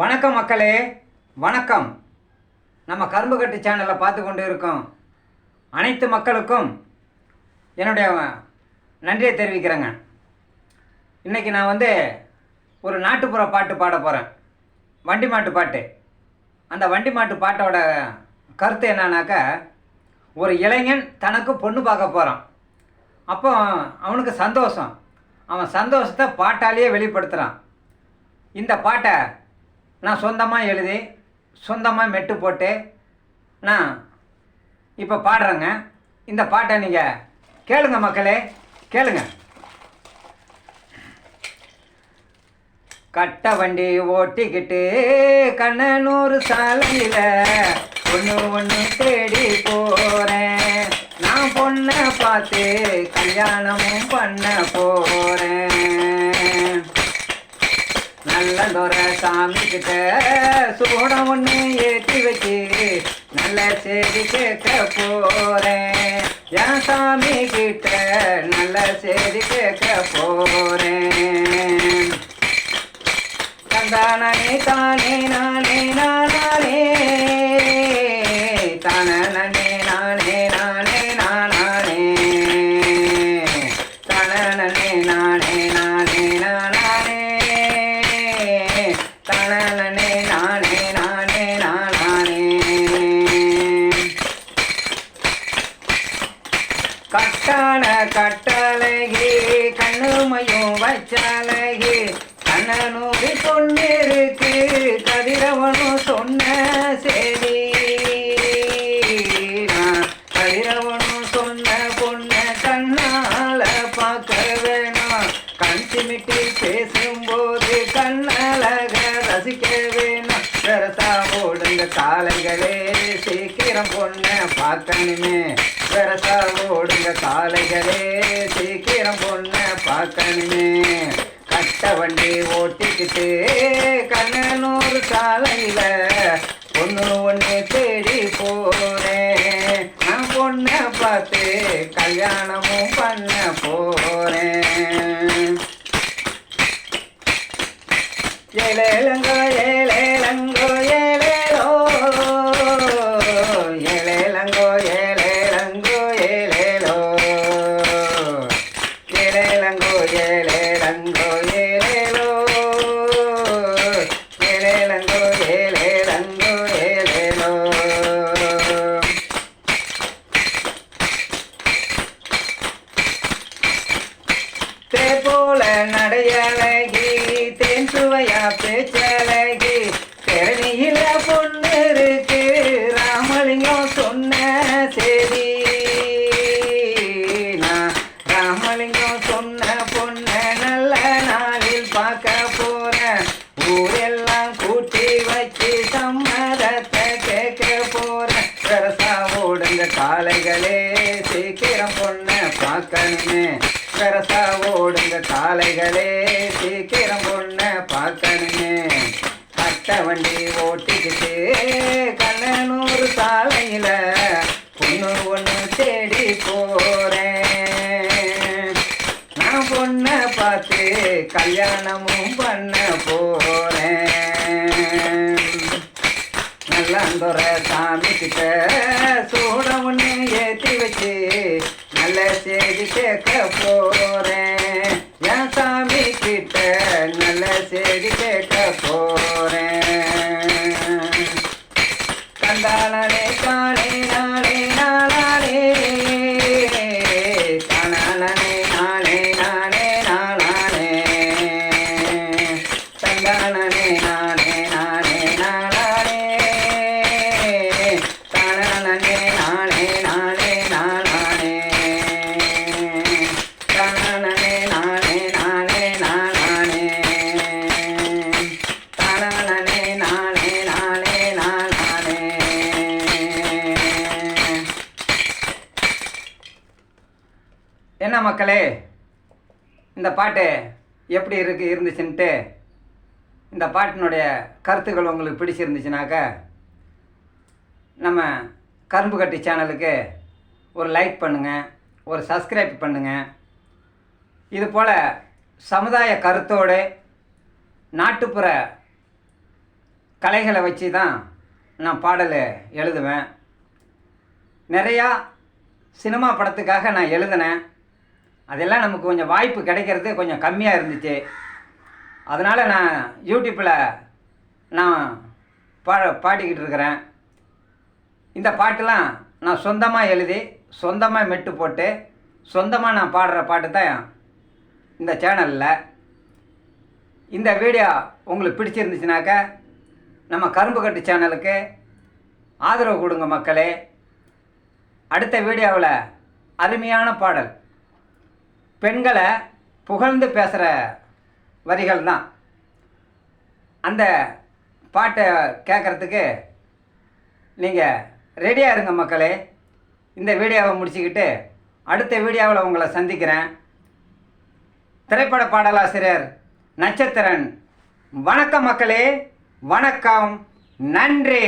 வணக்கம் மக்களே. வணக்கம். நம்ம கரும்புக்கட்டு சேனலில் பார்த்து கொண்டு இருக்கோம் அனைத்து மக்களுக்கும் என்னுடைய நன்றியை தெரிவிக்கிறேங்க. இன்றைக்கி நான் வந்து ஒரு நாட்டுப்புற பாட்டு பாட போகிறேன் வண்டி மாட்டு பாட்டு. அந்த வண்டி மாட்டு பாட்டோட கருத்து என்னன்னாக்கா ஒரு இளைஞன் தனக்கு பொண்ணு பார்க்க போகிறான் அப்போ அவனுக்கு சந்தோஷம். அவன் சந்தோஷத்தை பாட்டாலேயே வெளிப்படுத்துகிறான் இந்த பாட்டை நான் சொந்தமாக எழுதி சொந்தமாக மெட்டு போட்டு நான் இப்போ பாடுறேங்க. இந்த பாட்டை நீங்கள் கேளுங்க மக்களே கேளுங்க. கட்ட வண்டி ஓட்டிக்கிட்டு கண்ணனூர் சாலையில் ஒன்று ஒன்று தேடி போகிறேன் நான் பொண்ணை பார்த்து கல்யாணமும் பண்ண போகிறேன் நல்லதொர சாமி கிட்ட சூடம் ஒன்று ஏற்றி வச்சு நல்ல செய்தி கேட்க போறேன். என் சாமி கிட்ட நல்ல செய்தி கேட்க போறேன். தந்தானே தானே நானே நானே தானே நானே நானே. கட்டழகி கண்ணுமையும் வச்சழகி. கண்ணனூரி பொண்ணிருக்கு கதிரவனும் சொன்ன செய்தி கதிரவனும் சொன்ன பொண்ண கண்ணால பார்க்க வேணாம். கண் சிமிட்டி பேசும்போது கண்ணழக. காலைகளே சீக்கிரம் பொண்ண பார்க்கணுமே. வெரசா ஓடுங்க காலைகளே சீக்கிரம் பொண்ண பார்க்கணுமே. கட்ட வண்டி ஓட்டிக்கிட்டு கண்ணனூர் சாலையில ஒன்று ஒன்று தேடி போறேன் நான் பொண்ணை பார்த்து கல்யாணமும் பண்ண போறேன் ஏலேலங்கோ ஏலேலங்கோ நடையழகி தேன் சுவையா பேச்சழகி தேனியில பொண்ணு இருக்கு ராமலிங்கம் சொன்ன சரி நான் ராமலிங்கம் சொன்ன பொண்ண நல்ல நாளில் பார்க்க போறேன். ஊரெல்லாம் கூட்டி வச்சு சம்மதத்தை கேட்க போறேன். பெருசா ஓடுங்க காலைகளே சீக்கிரம் பொண்ண பார்க்கணுமே. பெருசா காலைகளே சீக்கிரம் பொண்ண பார்க்கணுமே. கட்ட வண்டி ஓட்டிக்கிட்டு கண்ணனூர் சாலையில பொண்ணு ஒன்று தேடி போறேன். நான் பொண்ணை பார்த்து கல்யாணமும் பண்ண போறேன். நல்லந்தொர சாமி கிட்ட சூட ஒன்று ஏற்றி வச்சு நல்ல செய்தி கேட்க போறேன். என்ன மக்களே இந்த பாட்டு எப்படி இருக்கு இருந்துச்சுன்ட்டு இந்த பாட்டினுடைய கருத்துக்கள் உங்களுக்கு பிடிச்சிருந்துச்சுனாக்க நம்ம கரும்பு கட்டி சேனலுக்கு ஒரு லைக் பண்ணுங்கள் ஒரு சப்ஸ்கிரைப் பண்ணுங்கள் இது போல் சமுதாய கருத்தோடு நாட்டுப்புற கலைகளை வச்சு தான் நான் பாடல் எழுதுவேன். நிறையா சினிமா படத்துக்காக நான் எழுதினேன். அதெல்லாம் நமக்கு கொஞ்சம் வாய்ப்பு கிடைக்கிறது கொஞ்சம் கம்மியாக இருந்துச்சு. அதனால் நான் யூடியூப்பில் நான் பா பாடிக்கிட்டு இருக்கிறேன். இந்த பாட்டெலாம் நான் சொந்தமாக எழுதி சொந்தமாக மெட்டு போட்டு சொந்தமாக நான் பாடுற பாட்டு தான் இந்த சேனலில். இந்த வீடியோ உங்களுக்கு பிடிச்சிருந்துச்சுனாக்கா நம்ம கரும்பு கட்டு சேனலுக்கு ஆதரவு கொடுங்க மக்களே. அடுத்த வீடியோவில் அருமையான பாடல். பெண்களை புகழ்ந்து பேசுகிற வரிகள் தான் அந்த பாட்டை கேட்குறதுக்கு நீங்கள் ரெடியாக இருங்க மக்களே. இந்த வீடியோவை முடிச்சுக்கிட்டு அடுத்த வீடியோவில் உங்களை சந்திக்கிறேன். திரைப்பட பாடலாசிரியர் நட்சத்திரன். வணக்கம் மக்களே. வணக்கம். நன்றி.